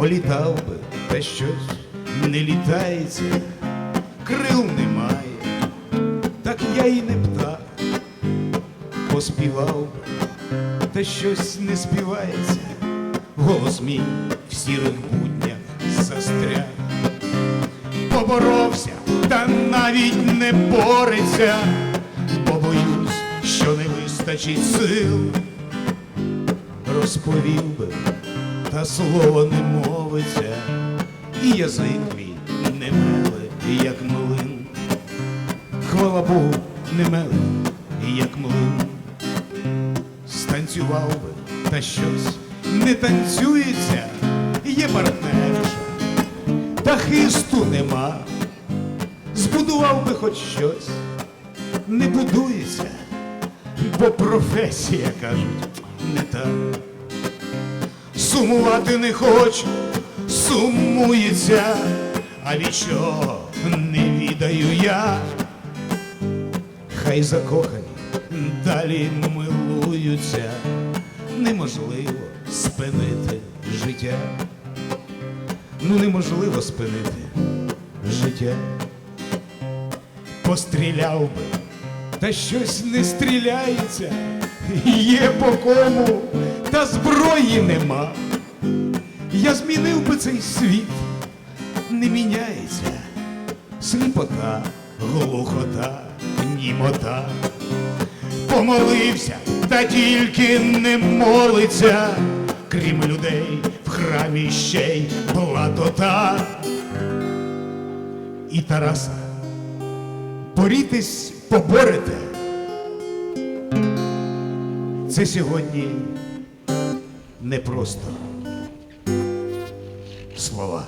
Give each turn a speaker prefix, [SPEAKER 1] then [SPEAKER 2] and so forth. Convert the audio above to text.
[SPEAKER 1] політав би, та щось не літається, крил немає, так я і не птах, поспівав би, та щось не співається, голос мій в сірих буднях застряг. Поборовся, та навіть не бореться, бо боюсь, що не вистачить сил. Розповів би, та слово не мовиться, і язик твій не меле, як млин. Хвала Богу, не меле, як млин. Станцював би, та щось не танцюється, є партнерша, та хисту нема. Збудував би хоч щось, не будується, бо професія, кажуть, не та. Сумувати не хочу, сумується, а від чого не відаю я. Хай закохані далі милуються, неможливо спинити життя. Ну неможливо спинити життя. Постріляв би, та щось не стріляється, є по кому, зброї нема. Я змінив би цей світ, не міняється сліпота, глухота, німота. Помолився, та тільки не молиться, крім людей в храмі ще й платота. І Тараса, борітесь, поборете. Це сьогодні не просто слова.